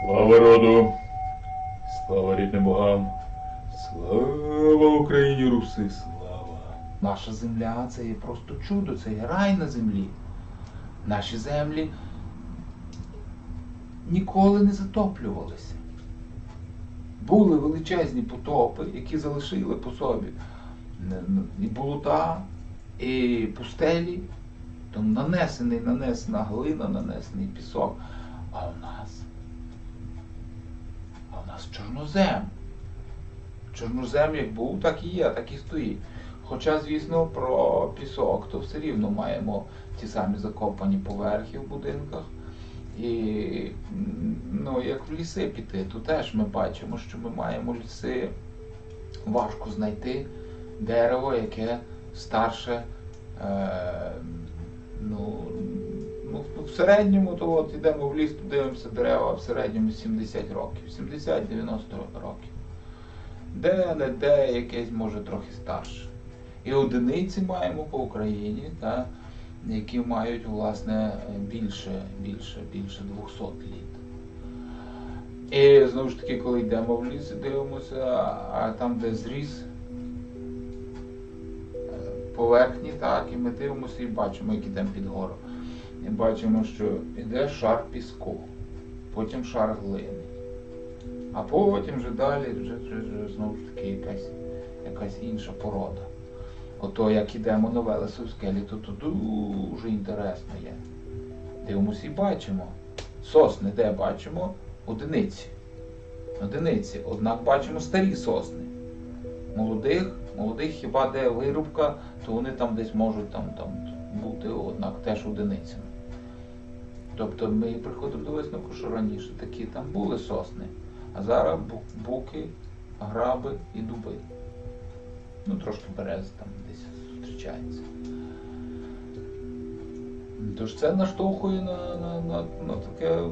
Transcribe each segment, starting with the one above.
Слава роду, слава рідним богам, слава Україні Руси, слава. Наша земля це є просто чудо, це є рай на землі. Наші землі ніколи не затоплювалися. Були величезні потопи, які залишили по собі і болота, і пустелі, там нанесений, нанесена глина, нанесений пісок. А у нас, нас чорнозем. Чорнозем як був, так і є, так і стоїть. Хоча, звісно, про пісок, то все рівно маємо ті самі закопані поверхи в будинках. І ну, як в ліси піти, то теж ми бачимо, що ми маємо ліси важко знайти дерево, яке старше. Е, ну, в середньому, то от йдемо в ліс, дивимося дерева в середньому 70 років, 70-90 років. Де не де якесь може трохи старше. І одиниці маємо по Україні, та, які мають власне більше, більше, більше 200 літ. І знову ж таки, коли йдемо в ліс і дивимося, а там, де зріз е, поверхні, так, і ми дивимося і бачимо, як йдемо під гору. І бачимо, що йде шар піску, потім шар глини. А потім вже далі вже, вже, вже знову ж таки якась, якась інша порода. Ото як ідемо на Велесу в скелі, то, то дуже інтересно є. Дивимося і бачимо. Сосни, де бачимо? Одиниці. Одиниці. Однак бачимо старі сосни. Молодих, молодих хіба де вирубка, то вони там десь можуть там, там бути, однак теж одиницями. Тобто ми приходимо до висновку, що раніше такі там були сосни, а зараз буки, граби і дуби. Ну, трошки берез там десь зустрічається. Тож це наштовхує на, на, на, на таке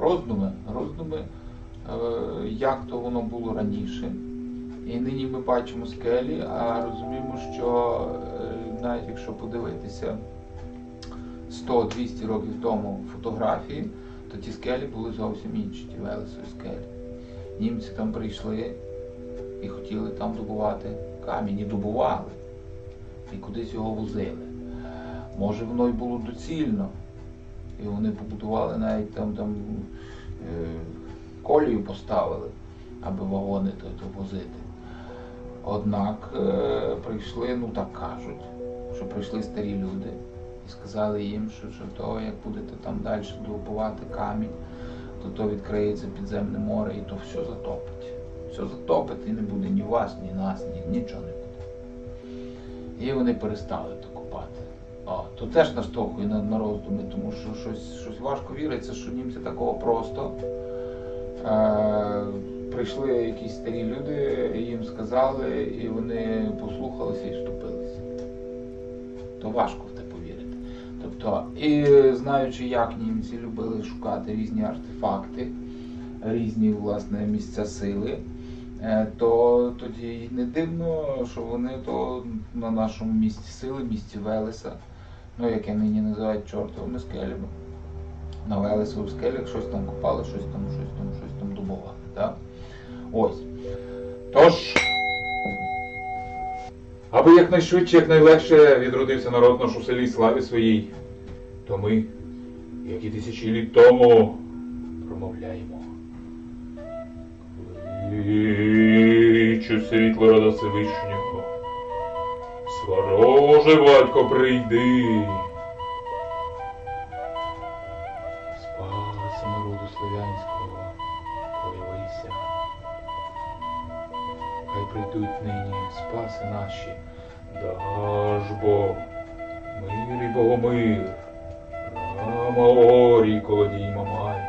роздуми, роздуми, е, як то воно було раніше. І нині ми бачимо скелі, а розуміємо, що е, навіть якщо подивитися 100-200 років тому фотографії, то ті скелі були зовсім інші, ті Велесові скелі. Німці там прийшли і хотіли там добувати камінь, і добували, і кудись його возили. Може, воно й було доцільно, і вони побудували навіть там, там е, колію поставили, аби вагони то, то возити. Однак е, прийшли, ну так кажуть, що прийшли старі люди і сказали їм, що, що то, як будете там далі добувати камінь, то то відкриється підземне море і то все затопить. Все затопить і не буде ні вас, ні нас, ні, нічого не буде. І вони перестали то копати. О, то теж наштовхує на, на роздуми, тому що щось, щось важко віриться, що німці такого просто. Е, прийшли якісь старі люди, їм сказали, і вони послухалися і вступилися. То важко. Тобто, і знаючи, як німці любили шукати різні артефакти, різні власне місця сили, е, то тоді не дивно, що вони то на нашому місці сили, місці Велеса, ну яке нині називають чортовими скелями. На Велесових скелях щось там копали, щось там, щось там, щось там добували. Так? Ось. Тож, Аби якнайшвидше, якнайлегше відродився народ наш у селі славі своїй, то ми, як і тисячі літ тому, промовляємо. Кличу світло рода Всевишнього, Свароже, батько, прийди. Спаса народу слов'янського, появися. Хай прийдуть нині спаси наші, даж Бог, мир і Богомир, Рама Орій, колодій Мамай.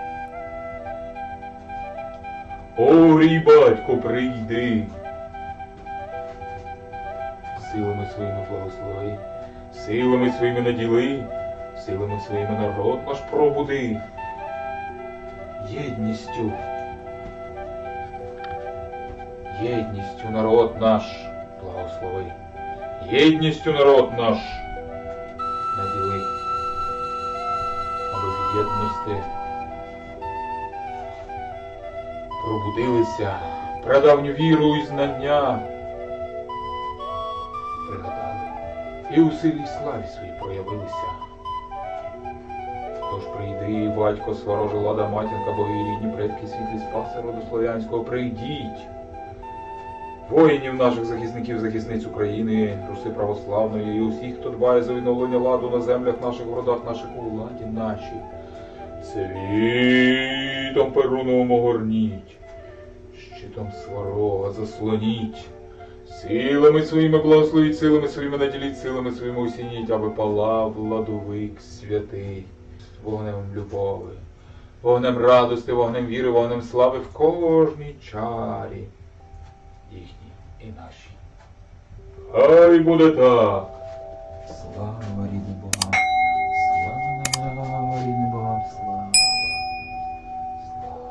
Орій, батько, прийди. Силами своїми благослови, силами своїми наділи, силами своїми народ наш пробуди. Єдністю Єдністю народ наш благослови, єдністю народ наш наділи, аби в єдності пробудилися, прадавню віру і знання пригадали, і у силі славі своїй проявилися. Тож прийди, батько, сворожа лада, матінка, боги рідні, предки світлі спаси роду слов'янського, прийдіть. Воїнів наших захисників, захисниць України, Руси православної і усіх, хто дбає за відновлення ладу на землях наших, в родах наших, у владі нашій. Світом перуновим огорніть, щитом сварога заслоніть, силами своїми благословіть, силами своїми наділіть, силами своїми усініть, аби палав владовик святий, вогнем любови, вогнем радости, вогнем віри, вогнем слави в кожній чарі їхні і наші. Хай буде так. Слава рідні Бога. Слава рідні Бога. Слава. Слава.